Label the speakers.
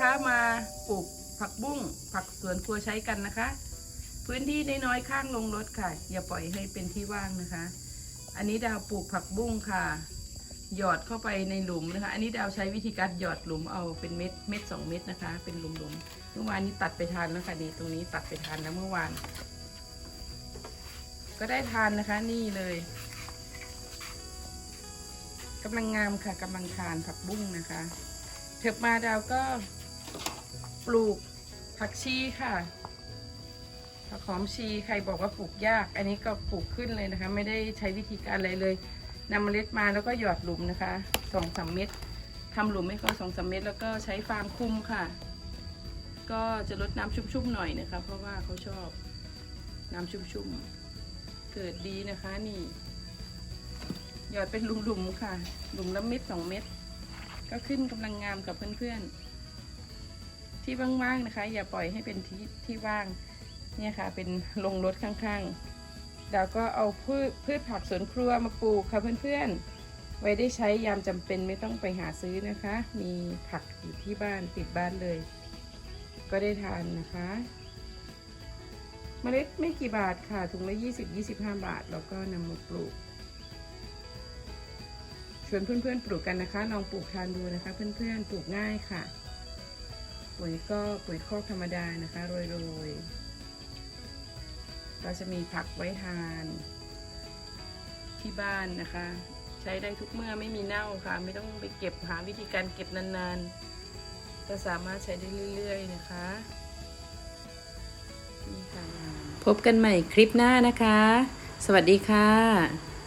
Speaker 1: นะคะมาปลูกผักบุ้งผักสวนครัวใช้กันนะคะ พื้นที่น้อยๆข้างลงรถค่ะ อย่าปล่อยให้เป็นที่ว่างนะคะ อันนี้ดาวปลูกผักบุ้งค่ะ หยอดเข้าไปในหลุมนะคะ อันนี้ดาวใช้วิธีการหยอดหลุมเอาเป็นเม็ดเม็ดสองเม็ดนะคะ เป็นหลุมๆเมื่อวานนี้ตัดไปทานแล้วค่ะนี่ตรงนี้ตัดไปทานแล้วเมื่อวาน ก็ได้ทานนะคะนี่เลยกำลังงามค่ะกำลังทานผักบุ้งนะคะเถิบมาดาวก็ ปลูกผักชีค่ะผักหอมชีใครบอกว่าปลูกยาก อันนี้ก็ปลูกขึ้นเลยนะคะ ไม่ได้ใช้วิธีการอะไรเลยนำเมล็ดมาแล้วก็หยอดหลุมนะคะสองสามเม็ดทำหลุมให้เขาสองสามเม็ดแล้วก็ใช้ฟางคุมค่ะ ก็จะลดน้ำชุ่มๆหน่อยนะคะ เพราะว่าเขาชอบน้ำชุ่มๆเกิดดีนะคะนี่หยอดเป็นหลุมๆค่ะ หลุมละเม็ดสองเม็ดก็ขึ้นกำลังงามกับเพื่อนๆ ที่ว่างๆนะคะ อย่าปล่อยให้เป็นที่ที่ว่างเนี่ยค่ะ เป็นลงรถข้างๆดาวก็เอาพืชพืชผักสวนครัวมาปลูกค่ะเพื่อนๆ ไว้ได้ใช้ยามจำเป็นไม่ต้องไปหาซื้อนะคะ มีผักอยู่ที่บ้านติดบ้านเลย ก็ได้ทานนะคะเมล็ดไม่กี่บาทค่ะถุงละ 20 25 บาท แล้วก็นำมาปลูก ชวนเพื่อนๆปลูกกันนะคะ ลองปลูกทานดูนะคะ เพื่อนๆปลูกง่ายค่ะ ปุ๋ยก็ปุ๋ยคอกธรรมดานะคะโรยๆ เราจะมีผักไว้ทาน ที่บ้านนะคะ ใช้ได้ทุกเมื่อไม่มีเน่าค่ะ ไม่ต้องไปเก็บหาวิธีการเก็บนานๆก็สามารถใช้ได้เรื่อยๆนะคะนี่ค่ะพบกันใหม่คลิปหน้านะคะ สวัสดีค่ะ